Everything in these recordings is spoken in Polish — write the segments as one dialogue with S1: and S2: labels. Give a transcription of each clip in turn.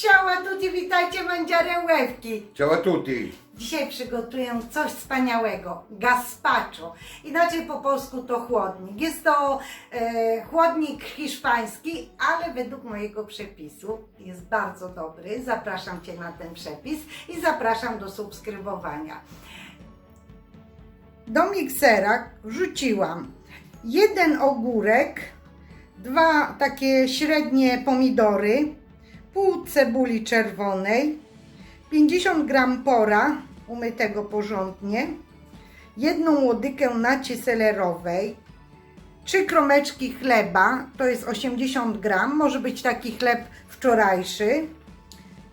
S1: Ciała tutti, witajcie łewki.
S2: Ciao a tutti.
S1: Dzisiaj przygotuję coś wspaniałego, gazpacho. Inaczej po polsku to chłodnik. Jest to e, chłodnik hiszpański, ale według mojego przepisu jest bardzo dobry. Zapraszam Cię na ten przepis i zapraszam do subskrybowania. Do miksera wrzuciłam jeden ogórek, dwa takie średnie pomidory, pół cebuli czerwonej, 50 gram pora umytego porządnie, jedną łodykę naci selerowej, trzy kromeczki chleba, to jest 80 gram, może być taki chleb wczorajszy,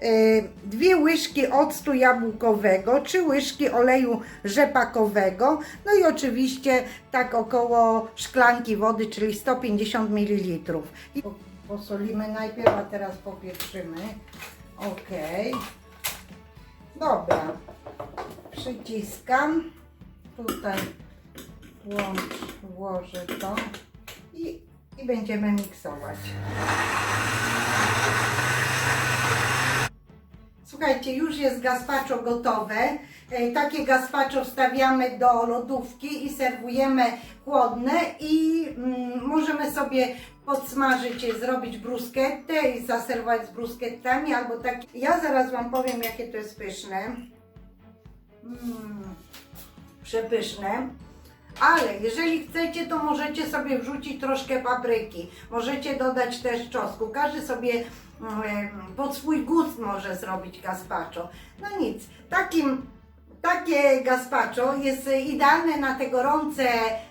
S1: yy, dwie łyżki octu jabłkowego, trzy łyżki oleju rzepakowego, no i oczywiście tak około szklanki wody, czyli 150 ml. Posolimy najpierw, a teraz popieprzymy. Okej. Dobra. Przyciskam. Tutaj włożę to i, i będziemy miksować. Słuchajcie, już jest gazpacho gotowe. E, Takie gazpacho wstawiamy do lodówki i serwujemy chłodne i mm, możemy sobie podsmażyć, je, zrobić bruschettę i zaserwować z bruschettami albo tak. Ja zaraz Wam powiem, jakie to jest pyszne. Mm, przepyszne. Ale jeżeli chcecie, to możecie sobie wrzucić troszkę papryki. Możecie dodać też czosnku. Każdy sobie mm, pod swój gust może zrobić gazpacho. No nic, takim, takie gazpacho jest idealne na te gorące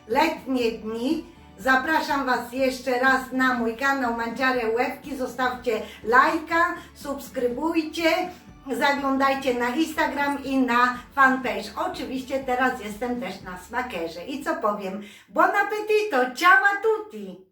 S1: letnie dni. Zapraszam Was jeszcze raz na mój kanał Mandziare Łebki. Zostawcie lajka, subskrybujcie. Zaglądajcie na Instagram i na fanpage. Oczywiście teraz jestem też na smakerze. I co powiem? Buon appetito! Ciao a tutti!